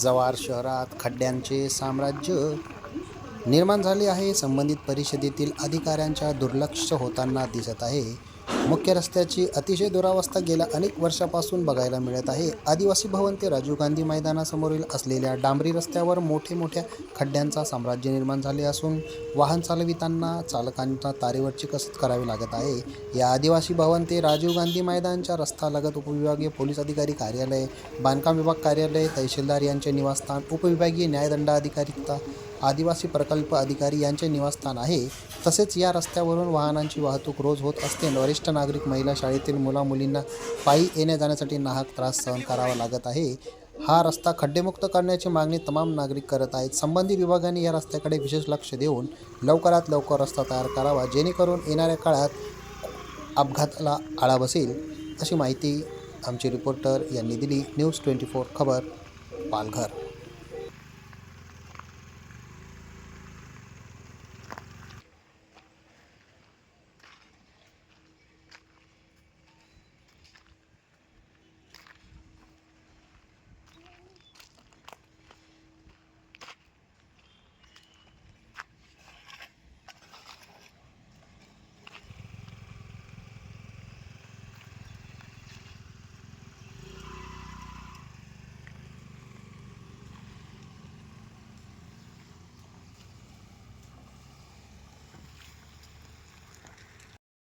जव्हार शहरात खड्ड्यांचे साम्राज्य निर्माण झाले आहे. संबंधित परिषदेतील अधिकाऱ्यांच्या दुर्लक्ष होताना दिसत आहे. मुख्य रस्त्याची अतिशय दुरावस्था गेल्या अनेक वर्षापासून बघायला मिळत आहे. आदिवासी भवन ते राजीव गांधी मैदानासमोरील असलेल्या डांबरी रस्त्यावर मोठे मोठ्या खड्ड्यांचा साम्राज्य निर्माण झाले असून वाहन चालविताना चालकांना तारेवरची कसरत करावी लागत आहे. या आदिवासी भवन ते राजीव गांधी मैदानच्या रस्त्यालगत उपविभागीय पोलीस अधिकारी कार्यालय बांधकाम विभाग कार्यालय तहसीलदार यांचे निवासस्थान उपविभागीय न्यायदंडाधिकारिता आदिवासी प्रकल्प अधिकारी यांचे निवासस्थान आहे. तसेच या रस्त्यावरून वाहनांची वाहतूक रोज होत असते. वरिष्ठ नागरिक महिला शाळेतील मुलामुलींना पायी येण्या जाण्यासाठी नाहक त्रास सहन करावा लागत आहे. हा रस्ता खड्डेमुक्त करण्याची मागणी तमाम नागरिक करत आहेत. संबंधित विभागाने या रस्त्याकडे विशेष लक्ष देऊन लवकरात लवकर रस्ता तयार करावा जेणेकरून येणाऱ्या काळात अपघाताला आळा बसेल अशी माहिती आमचे रिपोर्टर यांनी दिली. न्यूज ट्वेंटी फोर खबर पालघर.